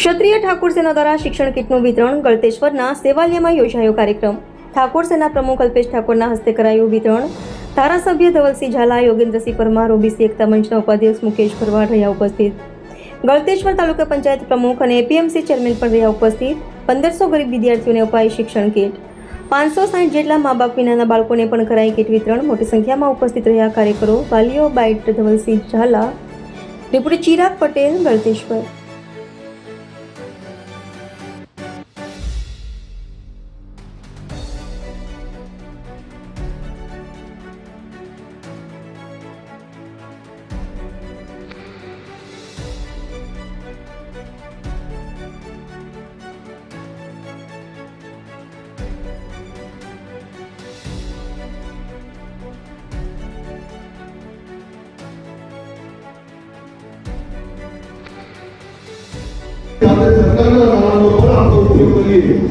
ક્ષત્રિય ઠાકોર સેના દ્વારા શિક્ષણ કીટનું વિતરણ ગળતેશ્વરના સેવાલયમાં યોજાયો કાર્યક્રમ. ઠાકોર સેના પ્રમુખ અલ્પેશ ઠાકોરના હસ્તે કરાયું વિતરણ. ધારાસભ્ય ધવલસિંહ ઝાલા, યોગેન્દ્રસિંહ પરમાર, ઓબીસી એકતા મંચના ઉપાધ્યક્ષ મુકેશ ભરવાડ રહ્યા ઉપસ્થિત. ગળતેશ્વર તાલુકા પંચાયત પ્રમુખ અને એપીએમસી ચેરમેન પણ રહ્યા ઉપસ્થિત. પંદરસો ગરીબ વિદ્યાર્થીઓને અપાઈ શિક્ષણ કીટ. પાંચસો સાઠ જેટલા મા બાપ વિનાના બાળકોને પણ કરાઈ કીટ વિતરણ. મોટી સંખ્યામાં ઉપસ્થિત રહ્યા કાર્યકરો, વાલીઓ, બાઇટ ધવલસિંહ ઝાલા રિપોર્ટર ચિરાગ પટેલ, ગળતેશ્વર.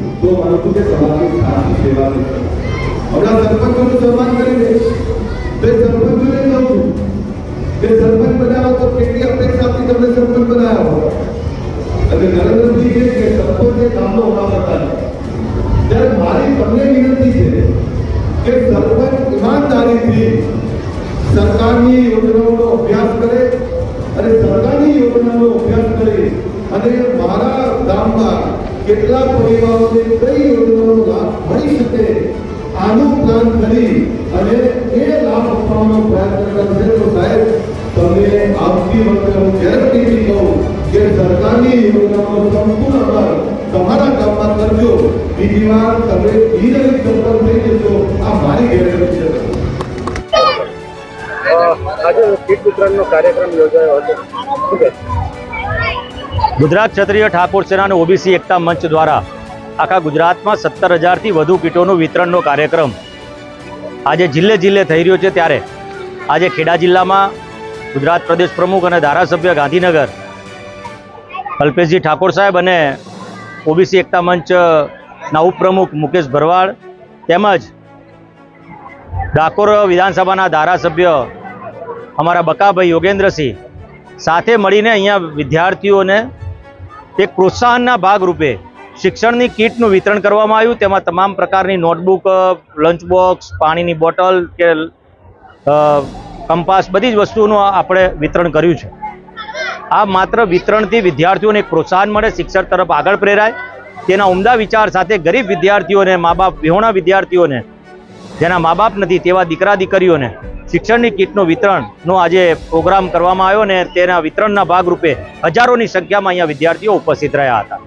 કરીએ તો માનું છું કે સમાજની સાચી સેવા થશે હમણાં સરપંચોનું સન્માન કરીને તો એ સરપંચોને કહું છું કે સરપંચ બનાવો તો કેટલી અપેક્ષાથી તમને સરપંચ બનાવ્યા હોય અને નરેન્દ્રજી કહે કે સરપંચ એ કામનો હોવા કરતા નથી ત્યારે મારી તમને વિનંતી છે કે સરપંચ ઈમાનદારીથી સરકારની યોજનાઓનો અભ્યાસ કરે અને સરકારની યોજનાનો અભ્યાસ કરે અને મારા ગામમાં કેટલા પરિવારોને કઈ યોજનાનો લાભ મળી શકે, આનું પ્લાન કરી અને એ લાભ અપાવવાનો પ્રયત્ન કરશે. તો સાહેબ તમે આવતી વખતે હું ગેરંટીથી કહું કે સરકારની યોજનાનો સંપૂર્ણ લાભ તમારા ગામમાં કરજો. બીજી વાર તમે ધીરે સરપંચ થઈ જશો. આ મારી ગેરંટી છે. આજે કીટ વિતરણનો કાર્યક્રમ યોજાયો હતો. શું? ગુજરાત ક્ષત્રિય ઠાકોર સેના અને ઓબીસી એકતા મંચ દ્વારા આખા ગુજરાતમાં સત્તર હજારથી વધુ કીટોનું વિતરણનો કાર્યક્રમ આજે જિલ્લે જિલ્લે થઈ રહ્યો છે ત્યારે આજે ખેડા જિલ્લામાં ગુજરાત પ્રદેશ પ્રમુખ અને ધારાસભ્ય ગાંધીનગર અલ્પેશજી ઠાકોર સાહેબ અને ઓબીસી એકતા મંચના ઉપપ્રમુખ મુકેશ ભરવાડ તેમજ ડાકોર વિધાનસભાના ધારાસભ્ય અમારા બકાભાઈ યોગેન્દ્રસિંહ સાથે મળીને અહીંયા વિદ્યાર્થીઓને એક પ્રોત્સાહનના ભાગરૂપે શિક્ષણની કીટનું વિતરણ કરવામાં આવ્યું. તેમાં તમામ પ્રકારની નોટબુક લંચ બોક્સ પાણીની બોટલ કે કંપાસ બધી જ વસ્તુઓનું આપણે વિતરણ કર્યું છે. આ માત્ર વિતરણથી વિદ્યાર્થીઓને પ્રોત્સાહન મળે, શિક્ષણ તરફ આગળ પ્રેરાય. તેના ઉમદા વિચાર સાથે ગરીબ વિદ્યાર્થીઓને મા બાપ વિહોણા વિદ્યાર્થીઓને, જેના મા બાપ નથી તેવા દીકરા દીકરીઓને શિક્ષણની કીટનું વિતરણનો આજે પ્રોગ્રામ કરવામાં આવ્યો અને તેના વિતરણના ભાગરૂપે હજારોની સંખ્યામાં અહીંયા વિદ્યાર્થીઓ ઉપસ્થિત રહ્યા હતા.